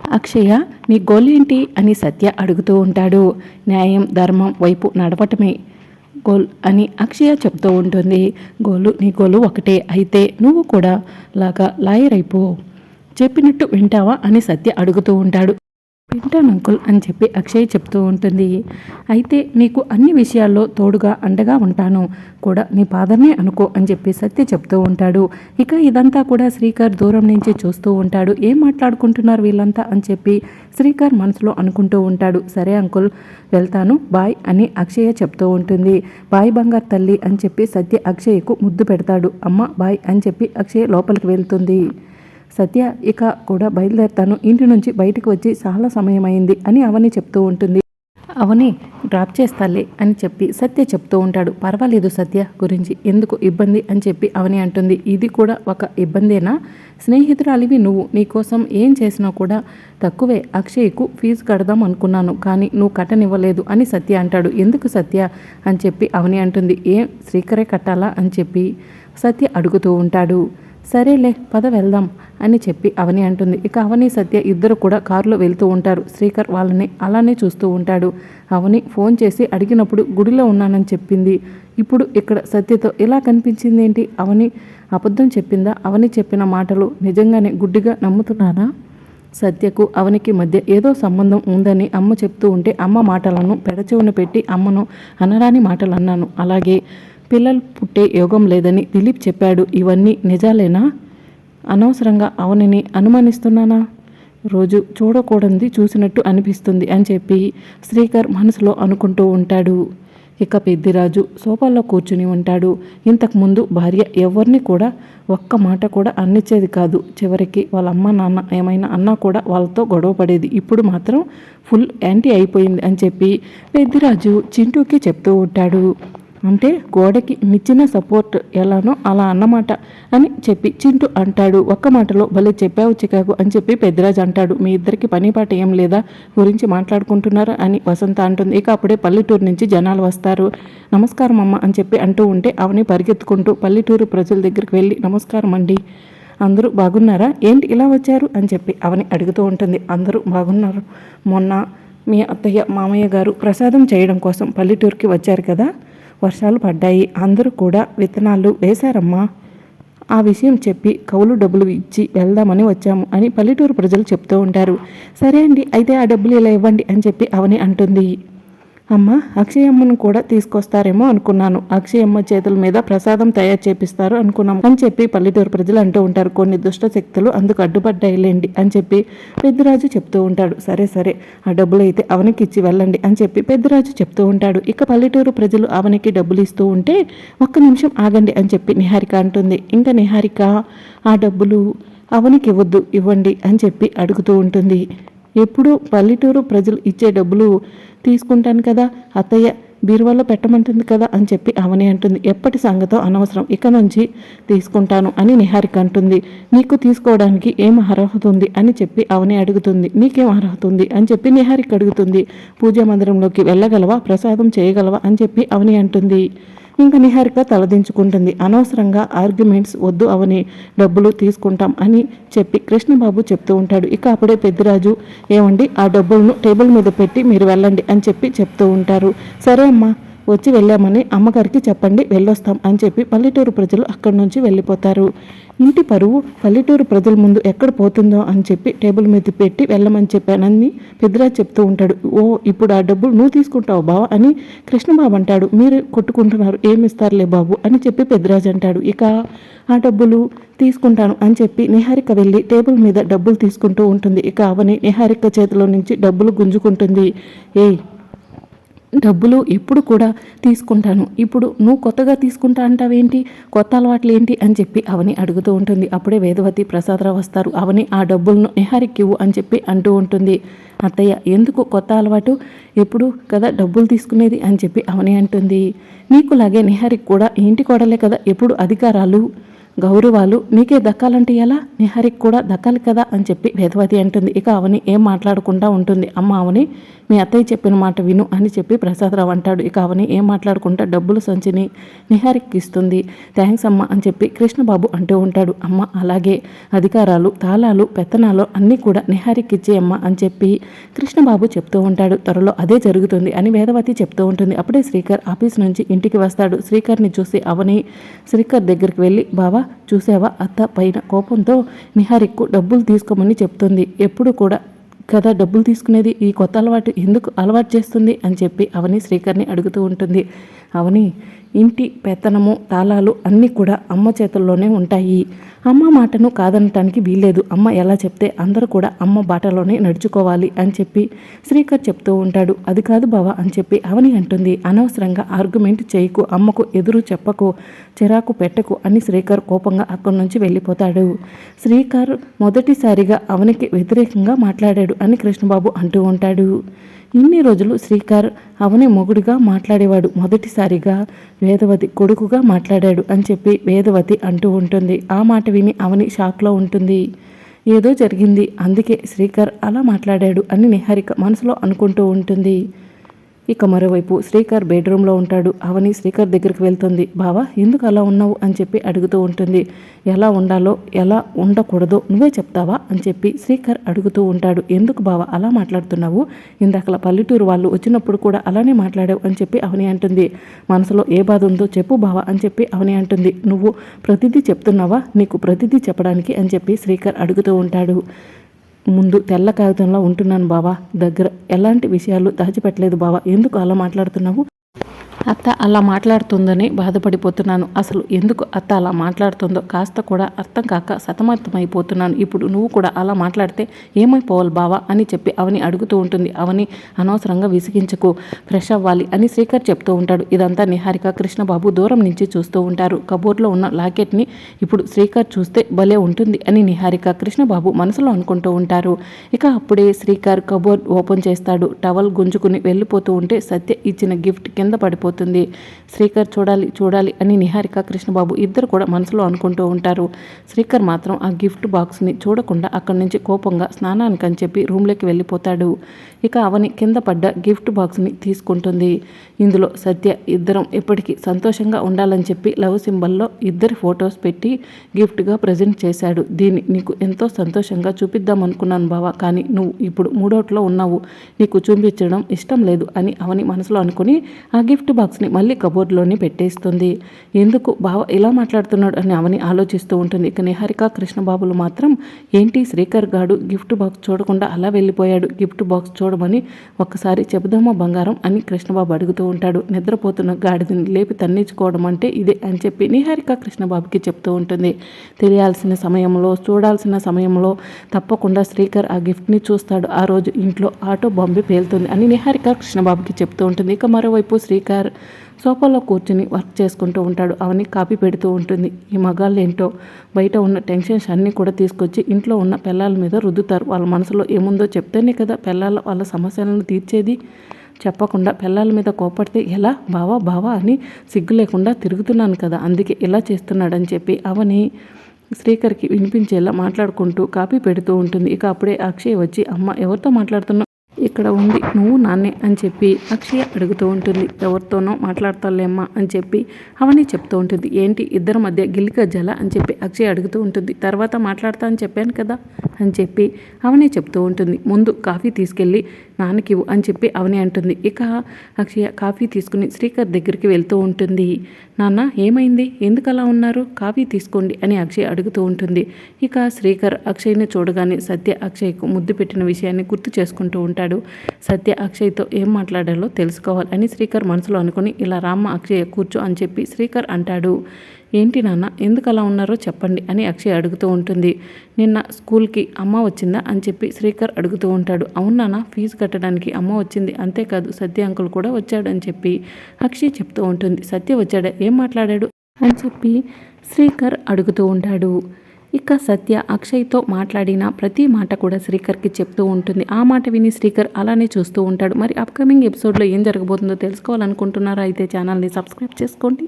అక్షయ నీ గోల్ ఏంటి అని సత్య అడుగుతూ ఉంటాడు. న్యాయం ధర్మం వైపు నడవటమే గోల్ అని అక్షయ చెప్తూ ఉంటుంది. గోలు నీ గోలు ఒకటే. అయితే నువ్వు కూడా లాగా లాయర్ అయిపో. చెప్పినట్టు వింటావా? అని సత్య అడుగుతూ ఉంటాడు. వింటాను అంకుల్ అని చెప్పి అక్షయ్ చెప్తూ ఉంటుంది. అయితే నీకు అన్ని విషయాల్లో తోడుగా అండగా ఉంటాను. కూడా నీ ఫాదర్నే అనుకో అని చెప్పి సత్య చెప్తూ ఉంటాడు. ఇక ఇదంతా కూడా శ్రీకర్ దూరం నుంచి చూస్తూ ఉంటాడు. ఏం మాట్లాడుకుంటున్నారు వీళ్ళంతా అని చెప్పి శ్రీకర్ మనసులో అనుకుంటూ ఉంటాడు. సరే అంకుల్ వెళ్తాను బాయ్ అని అక్షయ చెప్తూ ఉంటుంది. బాయ్ బంగారు తల్లి అని చెప్పి సత్య అక్షయ్కు ముద్దు పెడతాడు. అమ్మ బాయ్ అని చెప్పి అక్షయ్ లోపలికి వెళ్తుంది. సత్య ఇక కూడా బయలుదేరుతాను ఇంటి నుంచి బయటకు వచ్చి చాలా సమయం అయింది అని అవని చెప్తూ ఉంటుంది. అవని డ్రాప్ చేస్తాలే అని చెప్పి సత్య చెప్తూ ఉంటాడు. పర్వాలేదు సత్య గురించి ఎందుకు ఇబ్బంది? అని చెప్పి అవని అంటుంది. ఇది కూడా ఒక ఇబ్బందేనా? స్నేహితురాలివి నువ్వు నీకోసం ఏం చేసినా కూడా తక్కువే. అక్షయ్కు ఫీజు కడదాం అనుకున్నాను కానీ నువ్వు కట్టనివ్వలేదు అని సత్య అంటాడు. ఎందుకు సత్య? అని చెప్పి అవని అంటుంది. ఏం? శ్రీకరే కట్టాలా? అని చెప్పి సత్య అడుగుతూ ఉంటాడు. సరేలే పద వెళ్దాం అని చెప్పి అవని అంటుంది. ఇక అవని సత్య ఇద్దరు కూడా కారులో వెళ్తూ ఉంటారు. శ్రీకర్ వాళ్ళని అలానే చూస్తూ ఉంటాడు. అవని ఫోన్ చేసి అడిగినప్పుడు గుడిలో ఉన్నానని చెప్పింది. ఇప్పుడు ఇక్కడ సత్యతో ఎలా కనిపించింది ఏంటి అవని అబద్ధం చెప్పిందా? అవని చెప్పిన మాటలు నిజంగానే గుడ్డిగా నమ్ముతున్నానా? సత్యకు అవనికి మధ్య ఏదో సంబంధం ఉందని అమ్మ చెప్తూ ఉంటే అమ్మ మాటలను పెడచెవున పెట్టి అమ్మను అనరాని మాటలు అన్నాను అలాగే పిల్లలు పుట్టే యోగం లేదని దిలీప్ చెప్పాడు. ఇవన్నీ నిజాలేనా? అనవసరంగా అవనిని అనుమానిస్తున్నానా? రోజు చూడకూడనిది చూసినట్టు అనిపిస్తుంది అని చెప్పి శ్రీకర్ మనసులో అనుకుంటూ ఉంటాడు. ఇక పెద్దిరాజు సోఫాలో కూర్చుని ఉంటాడు. ఇంతకుముందు భార్య ఎవరిని కూడా ఒక్క మాట కూడా అన్నిచ్చేది కాదు. చివరికి వాళ్ళ అమ్మ నాన్న ఏమైనా అన్నా కూడా వాళ్ళతో గొడవ పడేది. ఇప్పుడు మాత్రం ఫుల్ యాంటీ అయిపోయింది అని చెప్పి పెద్దిరాజు చింటూకి చెప్తూ ఉంటాడు. అంటే గోడకి నిచ్చిన సపోర్ట్ ఎలానో అలా అన్నమాట అని చెప్పి చింటూ అంటాడు. ఒక్క మాటలో భలే చెప్పావు చికాకు అని చెప్పి పెద్దరాజు అంటాడు. మీ ఇద్దరికి పని పాట ఏం లేదా? గురించి మాట్లాడుకుంటున్నారా? అని వసంత అంటుంది. ఇక అప్పుడే పల్లెటూరు నుంచి జనాలు వస్తారు. నమస్కారం అమ్మ అని చెప్పి అంటూ ఉంటే అవని పరిగెత్తుకుంటూ పల్లెటూరు ప్రజల దగ్గరికి వెళ్ళి నమస్కారం అండి. అందరూ బాగున్నారా? ఏంటి ఇలా వచ్చారు? అని చెప్పి అవని అడుగుతూ ఉంటుంది. అందరూ బాగున్నారు. మొన్న మీ అత్తయ్య మామయ్య గారు ప్రసాదం చేయడం కోసం పల్లెటూరుకి వచ్చారు కదా? వర్షాలు పడ్డాయి. అందరూ కూడా విత్తనాలు వేశారమ్మా. ఆ విషయం చెప్పి కౌలు డబ్బులు ఇచ్చి వెళ్దామని వచ్చాము అని పల్లెటూరు ప్రజలు చెప్తూ ఉంటారు. సరే అండి అయితే ఆ డబ్బులు ఇలా ఇవ్వండి అని చెప్పి అవని అంటుంది. అమ్మ అక్షయమ్మను కూడా తీసుకొస్తారేమో అనుకున్నాను. అక్షయమ్మ చేతుల మీద ప్రసాదం తయారు చేపిస్తారు అనుకున్నాం అని చెప్పి పల్లెటూరు ప్రజలు అంటూ ఉంటారు. కొన్ని దుష్ట శక్తులు అందుకు అడ్డుపడ్డాయిలేండి అని చెప్పి పెద్దరాజు చెప్తూ ఉంటాడు. సరే సరే ఆ డబ్బులు అయితే అవనికి ఇచ్చి వెళ్ళండి అని చెప్పి పెద్దరాజు చెప్తూ ఉంటాడు. ఇక పల్లెటూరు ప్రజలు అవనికి డబ్బులు ఇస్తూ ఉంటే ఒక్క నిమిషం ఆగండి అని చెప్పి నిహారిక అంటుంది. ఇంకా నిహారిక ఆ డబ్బులు అవనికి ఇవ్వద్దు ఇవ్వండి అని చెప్పి అడుగుతూ ఉంటుంది. ఎప్పుడు పల్లెటూరు ప్రజలు ఇచ్చే డబ్బులు తీసుకుంటాను కదా అత్తయ్య బీరువాలో పెట్టమంటుంది కదా అని చెప్పి అవని అంటుంది. ఎప్పటి సంగతో అనవసరం ఇక నుంచి తీసుకుంటాను అని నిహారిక అంటుంది. నీకు తీసుకోవడానికి ఏం అర్హత ఉంది అని చెప్పి అవని అడుగుతుంది. నీకేం అర్హత ఉంది అని చెప్పి నిహారిక అడుగుతుంది. పూజా మందిరంలోకి వెళ్ళగలవా? ప్రసాదం చేయగలవా? అని చెప్పి అవని అంటుంది. ఇంకా నిహారిక తలదించుకుంటుంది. అనవసరంగా ఆర్గ్యుమెంట్స్ వద్దు అవని డబ్బులు తీసుకుంటాం అని చెప్పి కృష్ణబాబు చెప్తూ ఉంటాడు. ఇక అప్పుడే పెద్దిరాజు ఏమండి ఆ డబ్బులను టేబుల్ మీద పెట్టి మీరు వెళ్ళండి అని చెప్పి చెప్తూ ఉంటారు. సరే అమ్మా వచ్చి వెళ్ళామని అమ్మగారికి చెప్పండి వెళ్ళొస్తాం అని చెప్పి పల్లెటూరు ప్రజలు అక్కడి నుంచి వెళ్ళిపోతారు. ఇంటి పరువు పల్లెటూరు ప్రజల ముందు ఎక్కడ పోతుందో అని చెప్పి టేబుల్ మీద పెట్టి వెళ్ళమని చెప్పానని పెద్దరాజు చెప్తూ ఉంటాడు. ఓ ఇప్పుడు ఆ డబ్బులు నువ్వు తీసుకుంటావు బావ అని కృష్ణబాబు అంటాడు. మీరు కొట్టుకుంటున్నారు ఏమిస్తారులే బాబు అని చెప్పి పెద్దరాజు అంటాడు. ఇక ఆ డబ్బులు తీసుకుంటాను అని చెప్పి నిహారిక వెళ్ళి టేబుల్ మీద డబ్బులు తీసుకుంటూ ఉంటుంది. ఇక అవని నిహారిక చేతిలో నుంచి డబ్బులు గుంజుకుంటుంది. ఏయ్ డబ్బులు ఎప్పుడు కూడా తీసుకుంటాను. ఇప్పుడు నువ్వు కొత్తగా తీసుకుంటా అంటావేంటి? కొత్త అలవాట్లు ఏంటి అని చెప్పి అవని అడుగుతూ ఉంటుంది. అప్పుడే వేదవతి ప్రసాదరావు వస్తారు. అవని ఆ డబ్బులను నిహారికివ్వు అని చెప్పి అంటూ ఉంటుంది. అత్తయ్య ఎందుకు కొత్త అలవాటు? ఎప్పుడు కదా డబ్బులు తీసుకునేది? అని చెప్పి అవని అంటుంది. నీకులాగే నిహారికి కూడా ఇంటి కోడలే కదా? ఎప్పుడు అధికారాలు గౌరవాలు నీకే దక్కాలంటే ఎలా? నిహారికి కూడా దక్కాలి కదా? అని చెప్పి వేదవతి అంటుంది. ఇక అవని ఏం మాట్లాడకుండా ఉంటుంది. అమ్మ అవని మీ అత్తయ్య చెప్పిన మాట విను అని చెప్పి ప్రసాదరావు అంటాడు. ఇక అవని ఏం మాట్లాడుకుంటా డబ్బులు సంచిని నిహారికి ఇస్తుంది థ్యాంక్స్ అమ్మ అని చెప్పి కృష్ణబాబు అంటూ ఉంటాడు. అమ్మ అలాగే అధికారాలు తాళాలు పెత్తనాలు అన్నీ కూడా నిహారికి ఇచ్చేయమ్మ అని చెప్పి కృష్ణబాబు చెప్తూ ఉంటాడు. త్వరలో అదే జరుగుతుంది అని వేదవతి చెప్తూ ఉంటుంది. అప్పుడే శ్రీకర్ ఆఫీస్ నుంచి ఇంటికి వస్తాడు. శ్రీకర్ని చూసి అవని శ్రీకర్ దగ్గరికి వెళ్ళి బావా చూసావా? అత్త పైన కోపంతో నిహారిక్కు డబ్బులు తీసుకోమని చెప్తుంది. ఎప్పుడు కూడా కదా డబ్బులు తీసుకునేది ఈ కొత్త అలవాటు ఎందుకు అలవాటు చేస్తుంది అని చెప్పి అవని శ్రీకర్ని అడుగుతూ ఉంటుంది. అవని ఇంటి పెత్తనము తాళాలు అన్నీ కూడా అమ్మ చేతుల్లోనే ఉంటాయి. అమ్మ మాటను కాదనటానికి వీల్లేదు. అమ్మ ఎలా చెప్తే అందరూ కూడా అమ్మ బాటలోనే నడుచుకోవాలి అని చెప్పి శ్రీకర్ చెప్తూ ఉంటాడు. అది కాదు బావ అని చెప్పి అవని అంటుంది. అనవసరంగా ఆర్గ్యుమెంట్ చేయకు అమ్మకు ఎదురు చెప్పకు చిరాకు పెట్టకు అని శ్రీకర్ కోపంగా అక్కడి నుంచి వెళ్ళిపోతాడు. శ్రీకర్ మొదటిసారిగా అవనికి వ్యతిరేకంగా మాట్లాడాడు అని కృష్ణబాబు అంటూ ఉంటాడు. ఇన్ని రోజులు శ్రీకర్ అవని మొగుడుగా మాట్లాడేవాడు. మొదటిసారిగా వేదవతి కొడుకుగా మాట్లాడాడు అని చెప్పి వేదవతి అంటూ ఉంటుంది. ఆ మాట విని అవని షాక్లో ఉంటుంది. ఏదో జరిగింది. అందుకే శ్రీకర్ అలా మాట్లాడాడు అని నిహారిక మనసులో అనుకుంటూ ఉంటుంది. ఇక మరోవైపు శ్రీకర్ బెడ్రూమ్లో ఉంటాడు. అవని శ్రీకర్ దగ్గరికి వెళ్తుంది. బావా ఎందుకు అలా ఉన్నావు? అని చెప్పి అడుగుతూ ఉంటుంది. ఎలా ఉండాలో ఎలా ఉండకూడదో నువ్వే చెప్తావా? అని చెప్పి శ్రీకర్ అడుగుతూ ఉంటాడు. ఎందుకు బావా అలా మాట్లాడుతున్నావు? ఇందాకలా పల్లెటూరు వాళ్ళు వచ్చినప్పుడు కూడా అలానే మాట్లాడావు అని చెప్పి అవని అంటుంది. మనసులో ఏ బాధ ఉందో చెప్పు బావా అని చెప్పి అవని అంటుంది. నువ్వు ప్రతిదీ చెప్తున్నావా? నీకు ప్రతిదీ చెప్పడానికి అని చెప్పి శ్రీకర్ అడుగుతూ ఉంటాడు. ముందు తెల్ల కాగితంలో ఉంటున్నాను బావా. దగ్గర ఎలాంటి విషయాలు దాచిపెట్టలేదు బావా. ఎందుకు అలా మాట్లాడుతున్నావు? అత్త అలా మాట్లాడుతుందని బాధపడిపోతున్నాను. అసలు ఎందుకు అత్త అలా మాట్లాడుతుందో కాస్త కూడా అర్థం కాక సతమతమైపోతున్నాను. ఇప్పుడు నువ్వు కూడా అలా మాట్లాడితే ఏమైపోవాలి బావా అని చెప్పి అవని అడుగుతూ ఉంటుంది. అవని అనవసరంగా విసిగించకు. ఫ్రెష్ అవ్వాలి అని శ్రీకర్ చెప్తూ ఉంటాడు. ఇదంతా నిహారిక కృష్ణబాబు దూరం నుంచి చూస్తూ ఉంటారు. కబోర్డ్లో ఉన్న లాకెట్ని ఇప్పుడు శ్రీకర్ చూస్తే భలే ఉంటుంది అని నిహారిక కృష్ణబాబు మనసులో అనుకుంటూ ఉంటారు. ఇక అప్పుడే శ్రీకర్ కబోర్డ్ ఓపెన్ చేస్తాడు. టవల్ గుంజుకుని వెళ్ళిపోతూ ఉంటే సత్య ఇచ్చిన గిఫ్ట్ కింద పడిపోతుంది. అవుతుంది శ్రీకర్ చూడాలి చూడాలి అని నిహారిక కృష్ణబాబు ఇద్దరు కూడా మనసులో అనుకుంటూ ఉంటారు. శ్రీకర్ మాత్రం ఆ గిఫ్ట్ బాక్స్ని చూడకుండా అక్కడి నుంచి కోపంగా స్నానానికి అని చెప్పి రూమ్లోకి వెళ్ళిపోతాడు. ఇక అవని కింద పడ్డ గిఫ్ట్ బాక్స్ని తీసుకుంటుంది. ఇందులో సత్య ఇద్దరం ఎప్పటికీ సంతోషంగా ఉండాలని చెప్పి లవ్ సింబల్లో ఇద్దరి ఫొటోస్ పెట్టి గిఫ్ట్గా ప్రజెంట్ చేశాడు. దీన్ని నీకు ఎంతో సంతోషంగా చూపిద్దాం అనుకున్నాను బావా కానీ నువ్వు ఇప్పుడు మూడోట్లో ఉన్నావు. నీకు చూపించడం ఇష్టం లేదు అని అవని మనసులో అనుకుని ఆ గిఫ్ట్ బాక్స్ని మళ్ళీ కబోర్డ్లోనే పెట్టేస్తుంది. ఎందుకు? బావ ఇలా మాట్లాడుతున్నాడు అని అవని ఆలోచిస్తూ ఉంటుంది. ఇక నిహారిక కృష్ణబాబులు మాత్రం ఏంటి శ్రీకర్ గాడు గిఫ్ట్ బాక్స్ చూడకుండా అలా వెళ్ళిపోయాడు. గిఫ్ట్ బాక్స్ చూడమని ఒక్కసారి చెబుదామా బంగారం? అని కృష్ణబాబు అడుగుతూ ఉంటాడు. నిద్రపోతున్న గాడిదని లేపి తన్నించుకోవడం అంటే ఇదే అని చెప్పి నిహారిక కృష్ణబాబుకి చెప్తూ ఉంటుంది. తెలియాల్సిన సమయంలో చూడాల్సిన సమయంలో తప్పకుండా శ్రీకర్ ఆ గిఫ్ట్ని చూస్తాడు. ఆ రోజు ఇంట్లో ఆటో బాంబే పేలుతుంది అని నిహారిక కృష్ణబాబుకి చెప్తూ ఉంటుంది. ఇక మరోవైపు శ్రీకర్ సోఫాలో కూర్చుని వర్క్ చేసుకుంటూ ఉంటాడు. అవని కాపీ పెడుతూ ఉంటుంది. ఈ మగాళ్ళు ఏంటో బయట ఉన్న టెన్షన్స్ అన్నీ కూడా తీసుకొచ్చి ఇంట్లో ఉన్న పిల్లల మీద రుద్దుతారు. వాళ్ళ మనసులో ఏముందో చెప్తేనే కదా పిల్లల వాళ్ళ సమస్యలను తీర్చేది. చెప్పకుండా పిల్లల మీద కోపడితే ఎలా? బావా బావా అని సిగ్గు లేకుండా తిరుగుతున్నాను కదా అందుకే ఇలా చేస్తున్నాడని చెప్పి అవని శ్రీకర్కి వినిపించేలా మాట్లాడుకుంటూ కాపీ పెడుతూ ఉంటుంది. ఇక అప్పుడే అక్షయ్ వచ్చి అమ్మ ఎవరితో మాట్లాడుతున్నా ఇక్కడ ఉంది. నువ్వు నాన్నే అని చెప్పి అక్షయ అడుగుతూ ఉంటుంది. ఎవరితోనో మాట్లాడతాలేమ్మా అని చెప్పి అవన్నీ చెప్తూ ఉంటుంది. ఏంటి? ఇద్దరి మధ్య గిల్లిక జల అని చెప్పి అక్షయ అడుగుతూ ఉంటుంది. తర్వాత మాట్లాడతా అని చెప్పాను కదా అని చెప్పి అవన్నీ చెప్తూ ఉంటుంది. ముందు కాఫీ తీసుకెళ్ళి నాన్నకివ్వు అని చెప్పి అవని అంటుంది. ఇక అక్షయ కాఫీ తీసుకుని శ్రీకర్ దగ్గరికి వెళ్తూ ఉంటుంది. నాన్న ఏమైంది? ఎందుకు అలా ఉన్నారు? కాఫీ తీసుకోండి అని అక్షయ్ అడుగుతూ ఉంటుంది. ఇక శ్రీకర్ అక్షయ్ని చూడగానే సత్య అక్షయ్కు ముద్దు పెట్టిన విషయాన్ని గుర్తు చేసుకుంటూ ఉంటాడు. సత్య అక్షయ్తో ఏం మాట్లాడాలో తెలుసుకోవాలి అని శ్రీకర్ మనసులో అనుకుని ఇలా రామ్మ అక్షయ్ కూర్చో అని చెప్పి శ్రీకర్ అంటాడు. ఏంటి నాన్న ఎందుకు అలా ఉన్నారో చెప్పండి అని అక్షయ్ అడుగుతూ ఉంటుంది. నిన్న స్కూల్కి అమ్మ వచ్చిందా? అని చెప్పి శ్రీకర్ అడుగుతూ ఉంటాడు. అవును నాన్న ఫీజు కట్టడానికి అమ్మ వచ్చింది. అంతేకాదు సత్య అంకుల్ కూడా వచ్చాడు అని చెప్పి అక్షయ్ చెప్తూ ఉంటుంది. సత్య వచ్చాడా? ఏం మాట్లాడాడు? అని చెప్పి శ్రీకర్ అడుగుతూ ఉంటాడు. ఇక సత్య అక్షయ్తో మాట్లాడిన ప్రతి మాట కూడా శ్రీకర్కి చెప్తూ ఉంటుంది. ఆ మాట విని శ్రీకర్ అలానే చూస్తూ ఉంటాడు. మరి అప్కమింగ్ ఎపిసోడ్లో ఏం జరగబోతుందో తెలుసుకోవాలనుకుంటున్నారా? అయితే ఛానల్ని సబ్స్క్రైబ్ చేసుకోండి.